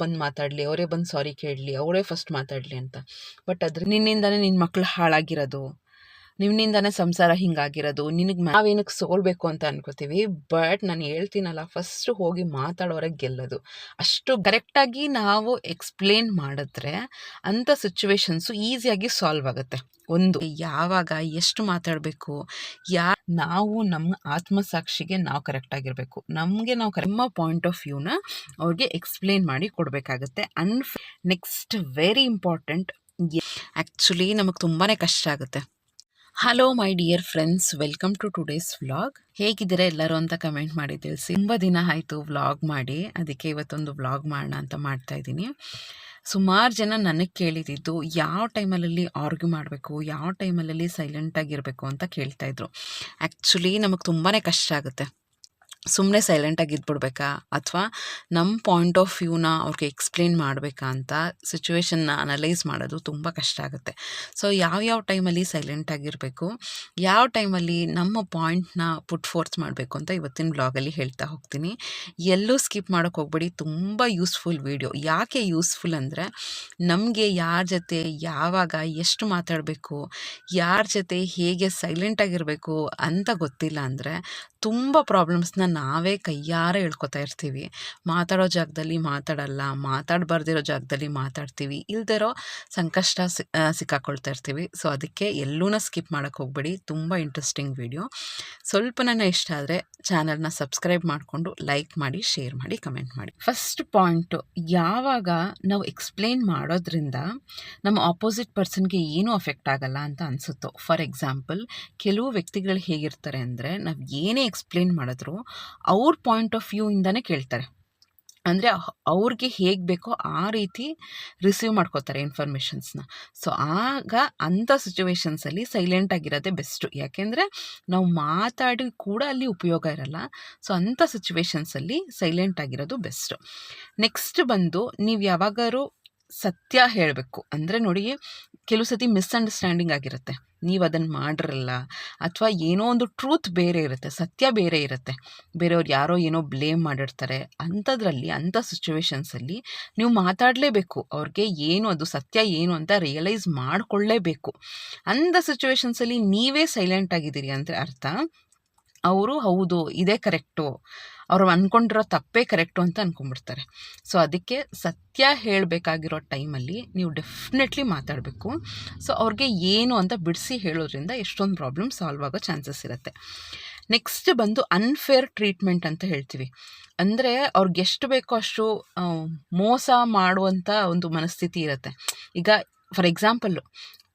ಬಂದು ಮಾತಾಡಲಿ, ಅವರೇ ಬಂದು ಸಾರಿ ಕೇಳಲಿ, ಅವರೇ ಫಸ್ಟ್ ಮಾತಾಡಲಿ ಅಂತ. ಬಟ್ ಅದ್ರ ನಿನ್ನಿಂದಾನೇ ನಿನ್ನ ಮಕ್ಕಳು ಹಾಳಾಗಿರೋದು. ನಿನ್ನಿಂದಾನೇ ಸಂಸಾರ ಹಿಂಗಾಗಿರೋದು. ನಿನಗೆ ನಾವೇನಕ್ಕೆ ಸೋಲ್ಬೇಕು ಅಂತ ಅನ್ಕೋತೀವಿ. ಬಟ್ ನಾನು ಹೇಳ್ತೀನಲ್ಲ ಫಸ್ಟ್ ಹೋಗಿ ಮಾತಾಡೋರೆ ಗೆಲ್ಲೋದು. ಅಷ್ಟು ಕರೆಕ್ಟಾಗಿ ನಾವು ಎಕ್ಸ್ಪ್ಲೇನ್ ಮಾಡಿದ್ರೆ ಅಂಥ ಸಿಚುವೇಶನ್ಸು ಈಸಿಯಾಗಿ ಸಾಲ್ವ್ ಆಗುತ್ತೆ. ಒಂದು, ಯಾವಾಗ, ಎಷ್ಟು ಮಾತಾಡಬೇಕು, ಯಾ ನಾವು ನಮ್ಮ ಆತ್ಮಸಾಕ್ಷಿಗೆ ನಾವು ಕರೆಕ್ಟಾಗಿರಬೇಕು ನಮಗೆ ನಾವು ನಮ್ಮ ಪಾಯಿಂಟ್ ಆಫ್ ವ್ಯೂನ ಅವ್ರಿಗೆ ಎಕ್ಸ್ಪ್ಲೇನ್ ಮಾಡಿ ಕೊಡಬೇಕಾಗುತ್ತೆ. ಅನ್ಫ್ ನೆಕ್ಸ್ಟ್ ವೆರಿ ಇಂಪಾರ್ಟೆಂಟ್ ಆ್ಯಕ್ಚುಲಿ ನಮಗೆ ತುಂಬಾ ಕಷ್ಟ ಆಗುತ್ತೆ. Hello my dear friends welcome to today's vlog ಹೇಗಿದ್ದೀರಾ ಎಲ್ಲರೂ ಅಂತ ಕಮೆಂಟ್ ಮಾಡಿ ತಿಳಿಸಿ. ತುಂಬ ದಿನ ಆಯಿತು ವ್ಲಾಗ್ ಮಾಡಿ. ಅದಕ್ಕೆ ಇವತ್ತೊಂದು ವ್ಲಾಗ್ ಮಾಡೋಣ ಅಂತ ಮಾಡ್ತಾ ಇದ್ದೀನಿ. ಸುಮಾರು ಜನ ನನಗೆ ಕೇಳಿದ್ದು, ಯಾವ ಟೈಮಲ್ಲಿ ಆರ್ಗ್ಯೂ ಮಾಡಬೇಕು, ಯಾವ ಟೈಮಲ್ಲಿ ಸೈಲೆಂಟಾಗಿರಬೇಕು ಅಂತ ಕೇಳ್ತಾಯಿದ್ರು ಆ್ಯಕ್ಚುಲಿ ನಮಗೆ ತುಂಬಾ ಕಷ್ಟ ಆಗುತ್ತೆ. ಸುಮ್ಮನೆ ಸೈಲೆಂಟಾಗಿ ಇದ್ಬಿಡ್ಬೇಕಾ ಅಥವಾ ನಮ್ಮ ಪಾಯಿಂಟ್ ಆಫ್ ವ್ಯೂನ ಅವ್ರಿಗೆ ಎಕ್ಸ್ಪ್ಲೇನ್ ಮಾಡಬೇಕಾ ಅಂತ ಸಿಚುವೇಶನ್ನ ಅನಲೈಸ್ ಮಾಡೋದು ತುಂಬ ಕಷ್ಟ ಆಗುತ್ತೆ. ಸೊ ಯಾವ್ಯಾವ ಟೈಮಲ್ಲಿ ಸೈಲೆಂಟಾಗಿರಬೇಕು ಯಾವ ಟೈಮಲ್ಲಿ ನಮ್ಮ ಪಾಯಿಂಟ್ನ ಪುಟ್ ಫೋರ್ಸ್ ಮಾಡಬೇಕು ಅಂತ ಇವತ್ತಿನ ಬ್ಲಾಗಲ್ಲಿ ಹೇಳ್ತಾ ಹೋಗ್ತೀನಿ. ಎಲ್ಲೂ ಸ್ಕಿಪ್ ಮಾಡೋಕೆ ಹೋಗ್ಬೇಡಿ, ತುಂಬ ಯೂಸ್ಫುಲ್ ವೀಡಿಯೋ ಯಾಕೆ ಯೂಸ್ಫುಲ್ ಅಂದರೆ, ನಮಗೆ ಯಾರ ಜೊತೆ ಯಾವಾಗ ಎಷ್ಟು ಮಾತಾಡಬೇಕು, ಯಾರ ಜೊತೆ ಹೇಗೆ ಸೈಲೆಂಟಾಗಿರಬೇಕು ಅಂತ ಗೊತ್ತಿಲ್ಲ ಅಂದರೆ ತುಂಬ ಪ್ರಾಬ್ಲಮ್ಸ್ನ ನಾವೇ ಕೈಯಾರೆ ಹೇಳ್ಕೊತಾ ಇರ್ತೀವಿ. ಮಾತಾಡೋ ಜಾಗದಲ್ಲಿ ಮಾತಾಡಲ್ಲ, ಮಾತಾಡಬಾರ್ದಿರೋ ಜಾಗದಲ್ಲಿ ಮಾತಾಡ್ತೀವಿ. ಇಲ್ದಿರೋ ಸಂಕಷ್ಟ ಸಿ ಸಿಕ್ಕಾಕೊಳ್ತಾ ಇರ್ತೀವಿ. ಸೊ ಅದಕ್ಕೆ ಎಲ್ಲೂ ಸ್ಕಿಪ್ ಮಾಡೋಕ್ಕೆ ಹೋಗ್ಬೇಡಿ. ತುಂಬ ಇಂಟ್ರೆಸ್ಟಿಂಗ್ ವಿಡಿಯೋ ಸ್ವಲ್ಪ ನನ್ನ ಇಷ್ಟ ಆದರೆ ಚಾನಲ್ನ ಸಬ್ಸ್ಕ್ರೈಬ್ ಮಾಡಿಕೊಂಡು ಲೈಕ್ ಮಾಡಿ ಶೇರ್ ಮಾಡಿ ಕಮೆಂಟ್ ಮಾಡಿ. ಫಸ್ಟ್ ಪಾಯಿಂಟು ಯಾವಾಗ ನಾವು ಎಕ್ಸ್ಪ್ಲೇನ್ ಮಾಡೋದ್ರಿಂದ ನಮ್ಮ ಆಪೋಸಿಟ್ ಪರ್ಸನ್ಗೆ ಏನೂ ಅಫೆಕ್ಟ್ ಆಗಲ್ಲ ಅಂತ ಅನಿಸುತ್ತೋ. ಫಾರ್ ಎಕ್ಸಾಂಪಲ್ ಕೆಲವು ವ್ಯಕ್ತಿಗಳು ಹೇಗಿರ್ತಾರೆ ಅಂದರೆ ನಾವು ಏನೇ ಎಕ್ಸ್ಪ್ಲೇನ್ ಮಾಡಿದ್ರು, ಅವ್ರ ಪಾಯಿಂಟ್ ಆಫ್ ವ್ಯೂ ಇಂದಾನೇ ಕೇಳ್ತಾರೆ. ಅಂದರೆ ಅವ್ರಿಗೆ ಹೇಗೆ ಬೇಕೋ ಆ ರೀತಿ ರಿಸೀವ್ ಮಾಡ್ಕೋತಾರೆ ಇನ್ಫಾರ್ಮೇಷನ್ಸ್ನ ಸೊ ಆಗ ಅಂಥ ಸಿಚುವೇಶನ್ಸಲ್ಲಿ ಸೈಲೆಂಟ್ ಆಗಿರೋದೇ ಬೆಸ್ಟು ಯಾಕೆಂದರೆ ನಾವು ಮಾತಾಡಿ ಕೂಡ ಅಲ್ಲಿ ಉಪಯೋಗ ಇರಲ್ಲ. ಸೊ ಅಂಥ ಸಿಚುವೇಶನ್ಸಲ್ಲಿ ಸೈಲೆಂಟ್ ಆಗಿರೋದು ಬೆಸ್ಟು ನೆಕ್ಸ್ಟ್ ಬಂದು, ನೀವು ಯಾವಾಗಾರು ಸತ್ಯ ಹೇಳಬೇಕು. ಅಂದರೆ ನೋಡಿ, ಕೆಲವು ಸತಿ ಮಿಸ್ಅಂಡರ್ಸ್ಟ್ಯಾಂಡಿಂಗ್ ಆಗಿರುತ್ತೆ. ನೀವು ಅದನ್ನು ಮಾಡಿರಲ್ಲ, ಅಥವಾ ಏನೋ ಒಂದು ಟ್ರೂತ್ ಬೇರೆ ಇರುತ್ತೆ, ಸತ್ಯ ಬೇರೆ ಇರುತ್ತೆ. ಬೇರೆಯವ್ರು ಯಾರೋ ಏನೋ ಬ್ಲೇಮ್ ಮಾಡಿರ್ತಾರೆ. ಅಂಥದ್ರಲ್ಲಿ ಅಂಥ ಸಿಚುವೇಶನ್ಸಲ್ಲಿ ನೀವು ಮಾತಾಡಲೇಬೇಕು. ಅವ್ರಿಗೆ ಏನು ಅದು ಸತ್ಯ ಏನು ಅಂತ ರಿಯಲೈಸ್ ಮಾಡಿಕೊಳ್ಳೇಬೇಕು. ಅಂಥ ಸಿಚುವೇಶನ್ಸಲ್ಲಿ ನೀವೇ ಸೈಲೆಂಟ್ ಆಗಿದ್ದೀರಿ ಅಂದರೆ ಅರ್ಥ, ಅವರು ಹೌದು, ಇದೇ ಕರೆಕ್ಟು ಅವರು ಅಂದ್ಕೊಂಡಿರೋ ತಪ್ಪೇ ಕರೆಕ್ಟು ಅಂತ ಅಂದ್ಕೊಂಡ್ಬಿಡ್ತಾರೆ ಸೊ, ಅದಕ್ಕೆ ಸತ್ಯ ಹೇಳಬೇಕಾಗಿರೋ ಟೈಮಲ್ಲಿ ನೀವು ಡೆಫಿನೆಟ್ಲಿ ಮಾತಾಡಬೇಕು. ಸೊ, ಅವ್ರಿಗೆ ಏನು ಅಂತ ಬಿಡಿಸಿ ಹೇಳೋದ್ರಿಂದ ಎಷ್ಟೊಂದು ಪ್ರಾಬ್ಲಮ್ ಸಾಲ್ವ್ ಆಗೋ ಚಾನ್ಸಸ್ ಇರುತ್ತೆ. ನೆಕ್ಸ್ಟ್ ಬಂದು ಅನ್ಫೇರ್ ಟ್ರೀಟ್ಮೆಂಟ್ ಅಂತ ಹೇಳ್ತೀವಿ. ಅಂದರೆ ಅವ್ರಿಗೆ ಎಷ್ಟು ಬೇಕೋ ಅಷ್ಟು ಮೋಸ ಮಾಡುವಂಥ ಒಂದು ಮನಸ್ಥಿತಿ ಇರುತ್ತೆ. ಈಗ, ಫಾರ್ ಎಕ್ಸಾಂಪಲ್ಲು,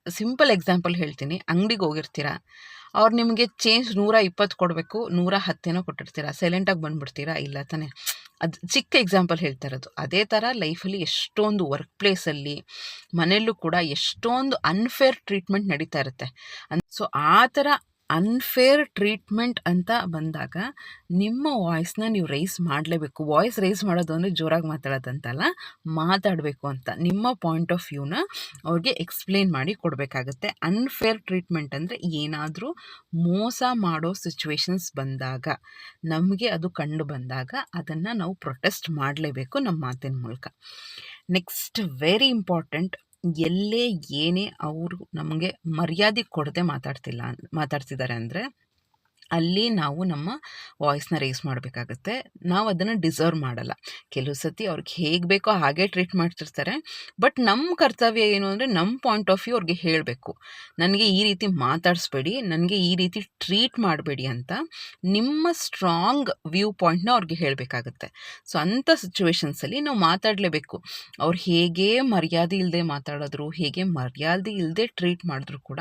ಸಿಂಪಲ್ ಎಕ್ಸಾಂಪಲ್ ಹೇಳ್ತೀನಿ. ಅಂಗಡಿಗೆ ಹೋಗಿರ್ತೀರ? ಅವ್ರು ನಿಮಗೆ ಚೇಂಜ್ ನೂರ ಇಪ್ಪತ್ತು ಕೊಡಬೇಕು, ನೂರ ಹತ್ತೇನೋ ಕೊಟ್ಟಿರ್ತೀರ ಸೈಲೆಂಟಾಗಿ ಬಂದುಬಿಡ್ತೀರಾ ಇಲ್ಲ ತಾನೇ? ಅದು ಚಿಕ್ಕ ಎಕ್ಸಾಂಪಲ್ ಹೇಳ್ತಾ ಇರೋದು. ಅದೇ ಥರ ಲೈಫಲ್ಲಿ ಎಷ್ಟೊಂದು ವರ್ಕ್ ಪ್ಲೇಸಲ್ಲಿ ಮನೆಯಲ್ಲೂ ಕೂಡ ಎಷ್ಟೊಂದು ಅನ್ಫೇರ್ ಟ್ರೀಟ್ಮೆಂಟ್ ನಡೀತಾ ಇರುತ್ತೆ. ಸೊ ಆ ಥರ ಅನ್ಫೇರ್ ಟ್ರೀಟ್ಮೆಂಟ್ ಅಂತ ಬಂದಾಗ ನಿಮ್ಮ ವಾಯ್ಸ್ನ ನೀವು ರೈಸ್ ಮಾಡಲೇಬೇಕು. ವಾಯ್ಸ್ ರೈಸ್ ಮಾಡೋದು ಅಂದರೆ ಜೋರಾಗಿ ಮಾತಾಡೋದಂತಲ್ಲ, ಮಾತಾಡಬೇಕು ಅಂತ ನಿಮ್ಮ ಪಾಯಿಂಟ್ ಆಫ್ ವ್ಯೂನ ಅವ್ರಿಗೆ ಎಕ್ಸ್ಪ್ಲೇನ್ ಮಾಡಿ ಕೊಡಬೇಕಾಗತ್ತೆ. ಅನ್ಫೇರ್ ಟ್ರೀಟ್ಮೆಂಟ್ ಅಂದರೆ ಏನಾದರೂ ಮೋಸ ಮಾಡೋ ಸಿಚುವೇಶನ್ಸ್ ಬಂದಾಗ, ನಮಗೆ ಅದು ಕಂಡು ಬಂದಾಗ ಅದನ್ನು ನಾವು ಪ್ರೊಟೆಸ್ಟ್ ಮಾಡಲೇಬೇಕು ನಮ್ಮ ಮಾತಿನ ಮೂಲಕ. ನೆಕ್ಸ್ಟ್ ವೆರಿ ಇಂಪಾರ್ಟೆಂಟ್ ಎಲ್ಲೇ ಏನೇ ಅವರು ನಮಗೆ ಮರ್ಯಾದೆ ಕೊಡದೆ ಮಾತಾಡ್ತಿಲ್ಲ ಮಾತಾಡ್ತಿದ್ದಾರೆ ಅಂದರೆ ಅಲ್ಲಿ ನಾವು ನಮ್ಮ ವಾಯ್ಸ್ನ ರೇಸ್ ಮಾಡಬೇಕಾಗತ್ತೆ. ನಾವು ಅದನ್ನು ಡಿಸರ್ವ್ ಮಾಡಲ್ಲ. ಕೆಲವು ಸತಿ ಅವ್ರಿಗೆ ಹೇಗೆ ಬೇಕೋ ಹಾಗೆ ಟ್ರೀಟ್ ಮಾಡ್ತಿರ್ತಾರೆ. ಬಟ್ ನಮ್ಮ ಕರ್ತವ್ಯ ಏನು ಅಂದರೆ ನಮ್ಮ ಪಾಯಿಂಟ್ ಆಫ್ ವ್ಯೂ ಅವ್ರಿಗೆ ಹೇಳಬೇಕು. ನನಗೆ ಈ ರೀತಿ ಮಾತಾಡಿಸ್ಬೇಡಿ, ನನಗೆ ಈ ರೀತಿ ಟ್ರೀಟ್ ಮಾಡಬೇಡಿ ಅಂತ ನಿಮ್ಮ ಸ್ಟ್ರಾಂಗ್ ವ್ಯೂ ಪಾಯಿಂಟ್ನ ಅವ್ರಿಗೆ ಹೇಳಬೇಕಾಗುತ್ತೆ. ಸೊ ಅಂಥ ಸಿಚುವೇಶನ್ಸಲ್ಲಿ ನಾವು ಮಾತಾಡಲೇಬೇಕು. ಅವ್ರು ಹೇಗೆ ಮರ್ಯಾದೆ ಇಲ್ಲದೆ ಮಾತಾಡಿದ್ರು, ಹೇಗೆ ಮರ್ಯಾದೆ ಇಲ್ಲದೆ ಟ್ರೀಟ್ ಮಾಡಿದ್ರು ಕೂಡ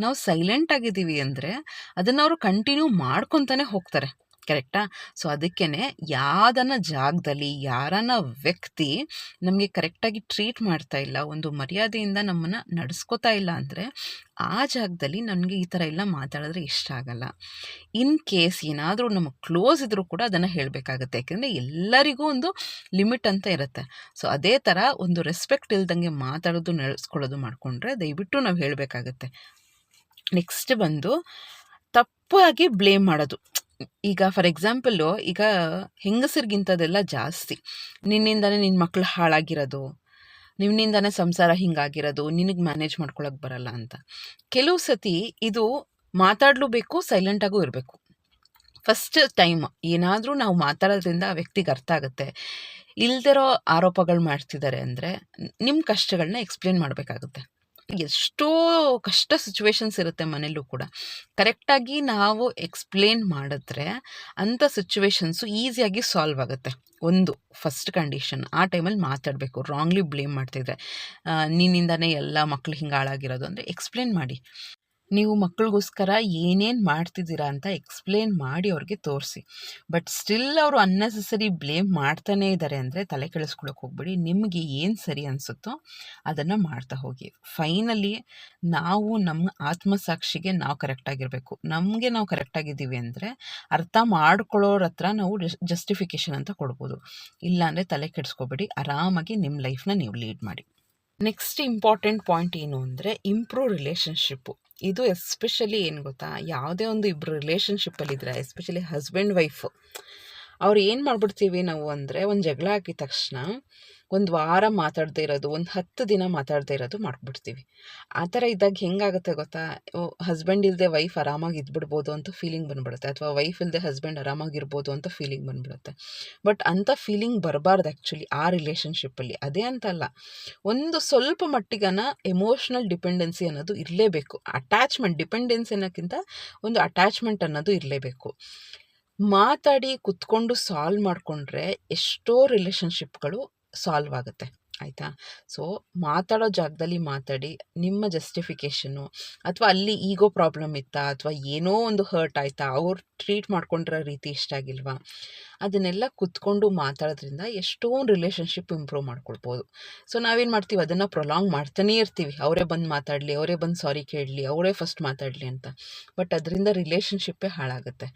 ನಾವು ಸೈಲೆಂಟ್ ಆಗಿದ್ದೀವಿ ಅಂದರೆ ಅದನ್ನು ಅವರು ಕಂಟಿನ್ಯೂ ಮಾಡ್ಕೊತಾನೆ ಹೋಗ್ತಾರೆ ಕರೆಕ್ಟಾ ಸೊ ಅದಕ್ಕೇ ಯಾವ್ದನ್ನ ಜಾಗದಲ್ಲಿ ಯಾರನ್ನ ವ್ಯಕ್ತಿ ನಮಗೆ ಕರೆಕ್ಟಾಗಿ ಟ್ರೀಟ್ ಮಾಡ್ತಾ ಇಲ್ಲ, ಒಂದು ಮರ್ಯಾದೆಯಿಂದ ನಮ್ಮನ್ನು ನಡೆಸ್ಕೋತಾ ಇಲ್ಲ ಅಂದರೆ ಆ ಜಾಗದಲ್ಲಿ ನನಗೆ ಈ ಥರ ಎಲ್ಲ ಮಾತಾಡಿದ್ರೆ ಇಷ್ಟ ಆಗಲ್ಲ. ಇನ್ ಕೇಸ್ ಏನಾದರೂ ನಮಗೆ ಕ್ಲೋಸ್ ಇದ್ದರೂ ಕೂಡ ಅದನ್ನು ಹೇಳಬೇಕಾಗುತ್ತೆ, ಯಾಕೆಂದರೆ ಎಲ್ಲರಿಗೂ ಒಂದು ಲಿಮಿಟ್ ಅಂತ ಇರುತ್ತೆ. ಸೊ ಅದೇ ಥರ ಒಂದು ರೆಸ್ಪೆಕ್ಟ್ ಇಲ್ದಂಗೆ ಮಾತಾಡೋದು, ನಡೆಸ್ಕೊಳ್ಳೋದು ಮಾಡಿಕೊಂಡ್ರೆ ದಯವಿಟ್ಟು ನಾವು ಹೇಳಬೇಕಾಗತ್ತೆ. ನೆಕ್ಸ್ಟ್ ಬಂದು ತಪ್ಪಾಗಿ ಬ್ಲೇಮ್ ಮಾಡೋದು. ಈಗ ಫಾರ್ ಎಕ್ಸಾಂಪಲ್ಲು ಈಗ ಹೆಂಗಸರಿಗಿಂತದೆಲ್ಲ ಜಾಸ್ತಿ. ನಿನ್ನಿಂದಾನೇ ನಿನ್ನ ಮಕ್ಕಳು ಹಾಳಾಗಿರೋದು. ನಿನ್ನಿಂದಾನೇ ಸಂಸಾರ ಹಿಂಗಾಗಿರೋದು. ನಿನಗೆ ಮ್ಯಾನೇಜ್ ಮಾಡ್ಕೊಳಕ್ಕೆ ಬರಲ್ಲ ಅಂತ. ಕೆಲವು ಸತಿ ಇದು ಮಾತಾಡಲೂಬೇಕು ಸೈಲೆಂಟಾಗೂ ಇರಬೇಕು. ಫಸ್ಟ್ ಟೈಮ್ ಏನಾದರೂ ನಾವು ಮಾತಾಡೋದ್ರಿಂದ ಆ ವ್ಯಕ್ತಿಗೆ ಅರ್ಥ ಆಗುತ್ತೆ. ಇಲ್ದಿರೋ ಆರೋಪಗಳು ಮಾಡ್ತಿದ್ದಾರೆ ಅಂದರೆ ನಿಮ್ಮ ಕಷ್ಟಗಳನ್ನ ಎಕ್ಸ್ಪ್ಲೇನ್ ಮಾಡಬೇಕಾಗುತ್ತೆ. ಎಷ್ಟೋ ಕಷ್ಟ ಸಿಚುವೇಶನ್ಸ್ ಇರುತ್ತೆ ಮನೇಲೂ ಕೂಡ. ಕರೆಕ್ಟಾಗಿ ನಾವು ಎಕ್ಸ್ಪ್ಲೇನ್ ಮಾಡಿದ್ರೆ ಅಂಥ ಸಿಚುವೇಶನ್ಸು ಈಸಿಯಾಗಿ ಸಾಲ್ವ್ ಆಗುತ್ತೆ. ಒಂದು ಫಸ್ಟ್ ಕಂಡೀಷನ್ ಆ ಟೈಮಲ್ಲಿ ಮಾತಾಡಬೇಕು ರಾಂಗ್ಲಿ ಬ್ಲೇಮ್ ಮಾಡ್ತಿದ್ರೆ. ನಿನ್ನಿಂದನೇ ನಿನ್ನಿಂದಾನೇ ಎಲ್ಲ ಮಕ್ಳು ಹಿಂಗೆ ಹಾಳಾಗಿರೋದು ಅಂದರೆ ಎಕ್ಸ್ಪ್ಲೇನ್ ಮಾಡಿ. ನೀವು ಮಕ್ಕಳಿಗೋಸ್ಕರ ಏನೇನು ಮಾಡ್ತಿದ್ದೀರಾ ಅಂತ ಎಕ್ಸ್ಪ್ಲೇನ್ ಮಾಡಿ ಅವ್ರಿಗೆ ತೋರಿಸಿ. ಬಟ್ ಸ್ಟಿಲ್ ಅವರು ಅನ್ನೆಸೆಸರಿ ಬ್ಲೇಮ್ ಮಾಡ್ತಾನೇ ಇದ್ದಾರೆ ಅಂದರೆ ತಲೆ ಕೆಡಿಸ್ಕೊಳಕ್ಕೆ ಹೋಗ್ಬೇಡಿ. ನಿಮಗೆ ಏನು ಸರಿ ಅನಿಸುತ್ತೋ ಅದನ್ನು ಮಾಡ್ತಾ ಹೋಗಿ. ಫೈನಲಿ ನಾವು ನಮ್ಮ ಆತ್ಮಸಾಕ್ಷಿಗೆ ನಾವು ಕರೆಕ್ಟಾಗಿರಬೇಕು ನಮಗೆ ನಾವು ಕರೆಕ್ಟಾಗಿದ್ದೀವಿ ಅಂದರೆ ಅರ್ಥ ಮಾಡ್ಕೊಳ್ಳೋರ ಹತ್ರ ನಾವು ಜಸ್ಟಿಫಿಕೇಷನ್ ಅಂತ ಕೊಡ್ಬೋದು. ಇಲ್ಲಾಂದರೆ ತಲೆ ಕೆಡಿಸ್ಕೋಬೇಡಿ. ಆರಾಮಾಗಿ ನಿಮ್ಮ ಲೈಫ್ನ ನೀವು ಲೀಡ್ ಮಾಡಿ. ನೆಕ್ಸ್ಟ್ ಇಂಪಾರ್ಟೆಂಟ್ ಪಾಯಿಂಟ್ ಏನು ಅಂದರೆ ಇಂಪ್ರೂವ್ ರಿಲೇಷನ್ಶಿಪ್ಪು ಇದು ಎಸ್ಪೆಷಲಿ ಏನು ಗೊತ್ತಾ? ಯಾವುದೇ ಒಂದು ಇಬ್ಬರು ರಿಲೇಷನ್ಶಿಪ್ಪಲ್ಲಿದ್ದರೆ ಎಸ್ಪೆಷಲಿ ಹಸ್ಬೆಂಡ್ ವೈಫು ಅವ್ರು ಏನು ಮಾಡ್ಬಿಡ್ತೀವಿ ನಾವು ಅಂದರೆ ಒಂದು ಜಗಳ ಹಾಕಿದ ತಕ್ಷಣ ಒಂದು ವಾರ ಮಾತಾಡದೇ ಇರೋದು, ಒಂದು ಹತ್ತು ದಿನ ಮಾತಾಡದೇ ಇರೋದು ಮಾಡ್ಬಿಡ್ತೀವಿ. ಆ ಥರ ಇದ್ದಾಗ ಹೆಂಗಾಗುತ್ತೆ ಗೊತ್ತಾ? ಹಸ್ಬೆಂಡ್ ಇಲ್ಲದೆ ವೈಫ್ ಆರಾಮಾಗಿ ಇದ್ಬಿಡ್ಬೋದು ಅಂತ ಫೀಲಿಂಗ್ ಬಂದ್ಬಿಡುತ್ತೆ, ಅಥವಾ ವೈಫ್ ಇಲ್ಲದೆ ಹಸ್ಬೆಂಡ್ ಆರಾಮಾಗಿರ್ಬೋದು ಅಂತ ಫೀಲಿಂಗ್ ಬಂದ್ಬಿಡುತ್ತೆ. ಬಟ್ ಅಂಥ ಫೀಲಿಂಗ್ ಬರಬಾರ್ದು ಆ್ಯಕ್ಚುಲಿ ಆ ರಿಲೇಷನ್ಶಿಪ್ಪಲ್ಲಿ ಅದೇ ಅಂತಲ್ಲ ಒಂದು ಸ್ವಲ್ಪ ಮಟ್ಟಿಗನ ಎಮೋಷ್ನಲ್ ಡಿಪೆಂಡೆನ್ಸಿ ಅನ್ನೋದು ಇರಲೇಬೇಕು. ಅಟ್ಯಾಚ್ಮೆಂಟ್ ಡಿಪೆಂಡೆನ್ಸಿ ಅನ್ನೋಕ್ಕಿಂತ ಒಂದು ಅಟ್ಯಾಚ್ಮೆಂಟ್ ಅನ್ನೋದು ಇರಲೇಬೇಕು. ಮಾತಾಡಿ, ಕುತ್ಕೊಂಡು ಸಾಲ್ವ್ ಮಾಡಿಕೊಂಡ್ರೆ ಎಷ್ಟೋ ರಿಲೇಷನ್ಶಿಪ್ಗಳು ಸಾಲ್ವ್ ಆಗುತ್ತೆ, ಆಯಿತಾ? ಸೊ ಮಾತಾಡೋ ಜಾಗದಲ್ಲಿ ಮಾತಾಡಿ, ನಿಮ್ಮ ಜಸ್ಟಿಫಿಕೇಷನು ಅಥವಾ ಅಲ್ಲಿ ಈಗೋ ಪ್ರಾಬ್ಲಮ್ ಇತ್ತಾ, ಅಥವಾ ಏನೋ ಒಂದು ಹರ್ಟ್ ಆಯಿತಾ, ಅವ್ರು ಟ್ರೀಟ್ ಮಾಡ್ಕೊಂಡಿರೋ ರೀತಿ ಇಷ್ಟ ಆಗಿಲ್ವಾ? ಅದನ್ನೆಲ್ಲ ಕುತ್ಕೊಂಡು ಮಾತಾಡೋದ್ರಿಂದ ಎಷ್ಟೊಂದು ರಿಲೇಷನ್ಶಿಪ್ ಇಂಪ್ರೂವ್ ಮಾಡ್ಕೊಳ್ಬೋದು. ಸೊ ನಾವೇನು ಮಾಡ್ತೀವಿ? ಅದನ್ನು ಪ್ರೊಲಾಂಗ್ ಮಾಡ್ತಾನೇ ಇರ್ತೀವಿ. ಅವರೇ ಬಂದು ಮಾತಾಡಲಿ, ಅವರೇ ಬಂದು ಸಾರಿ ಕೇಳಲಿ, ಅವರೇ ಫಸ್ಟ್ ಮಾತಾಡಲಿ ಅಂತ. ಬಟ್ ಅದರಿಂದ ರಿಲೇಷನ್ಶಿಪ್ಪೇ ಹಾಳಾಗುತ್ತೆ.